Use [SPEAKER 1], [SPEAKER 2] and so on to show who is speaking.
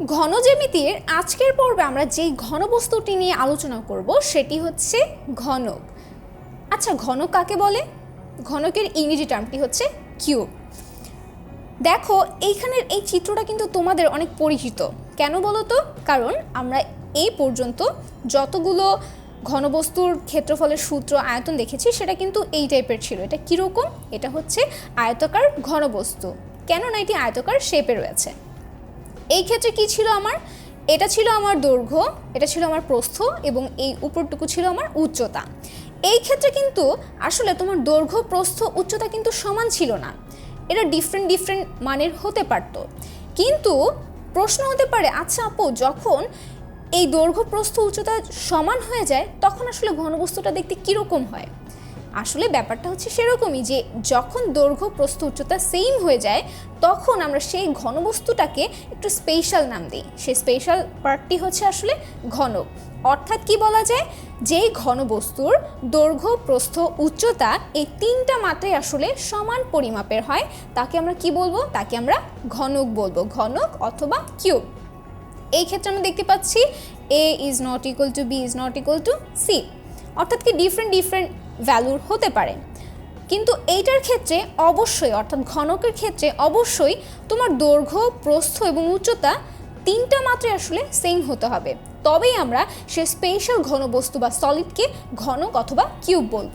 [SPEAKER 1] ঘনজ্যামিতির আজকের পর্বে আমরা যেই ঘনবস্তুটি নিয়ে আলোচনা করব, সেটি হচ্ছে ঘনক। আচ্ছা ঘনক কাকে বলে? ঘনকের ইংরেজি টার্মটি হচ্ছে কিউব। দেখো, এইখানের এই চিত্রটা কিন্তু তোমাদের অনেক পরিচিত। কেন বলো তো কারণ আমরা এই পর্যন্ত যতগুলো ঘনবস্তুর ক্ষেত্রফলের সূত্র আয়তন দেখেছি, সেটা কিন্তু এই টাইপের ছিল। এটা কীরকম? এটা হচ্ছে আয়তকার ঘনবস্তু। কেননা এটি আয়তকার শেপে রয়েছে। এই ক্ষেত্রে কি ছিল আমার? এটা ছিল আমার দৈর্ঘ্য, এটা ছিল আমার প্রস্থ এবং এই উপরটুকু ছিল আমার উচ্চতা। এই ক্ষেত্রে কিন্তু আসলে তোমার দৈর্ঘ্য, প্রস্থ, উচ্চতা কিন্তু সমান ছিল না। এটা ডিফারেন্ট ডিফারেন্ট মানের হতে পারতো। কিন্তু প্রশ্ন হতে পারে আচ্ছা আপু, যখন এই দৈর্ঘ্য, প্রস্থ, উচ্চতা সমান হয়ে যায়, তখন আসলে ঘনবস্তুটা দেখতে কীরকম হয়? আসলে ব্যাপারটা হচ্ছে সেরকমই যে যখন দৈর্ঘ্য প্রস্থ উচ্চতা সেম হয়ে যায়, তখন আমরা সেই ঘনবস্তুটাকে একটু স্পেশাল নাম দিই। সেই স্পেশাল পার্টটি হচ্ছে আসলে ঘনক অর্থাৎ কি বলা যায়? যেই ঘনবস্তুর দৈর্ঘ্য, প্রস্থ, উচ্চতা এই তিনটা মাত্রায় আসলে সমান পরিমাপের হয়, তাকে আমরা কি বলব? তাকে আমরা ঘনক বলব। ঘনক অথবা কিউব। এই ক্ষেত্রে আমরা দেখতে পাচ্ছি A is not equal to B is not equal to C অর্থাৎ কি ডিফারেন্ট ডিফারেন্ট ভ্যালুর হতে পারে। কিন্তু এইটার ক্ষেত্রে অবশ্যই, অর্থাৎ ঘনকের ক্ষেত্রে অবশ্যই তোমার দৈর্ঘ্য, প্রস্থ এবং উচ্চতা তিনটা মাত্রায় আসলে সেম হতে হবে। তবেই আমরা সে স্পেশাল ঘনবস্তু বা সলিডকে ঘনক অথবা কিউব বলব।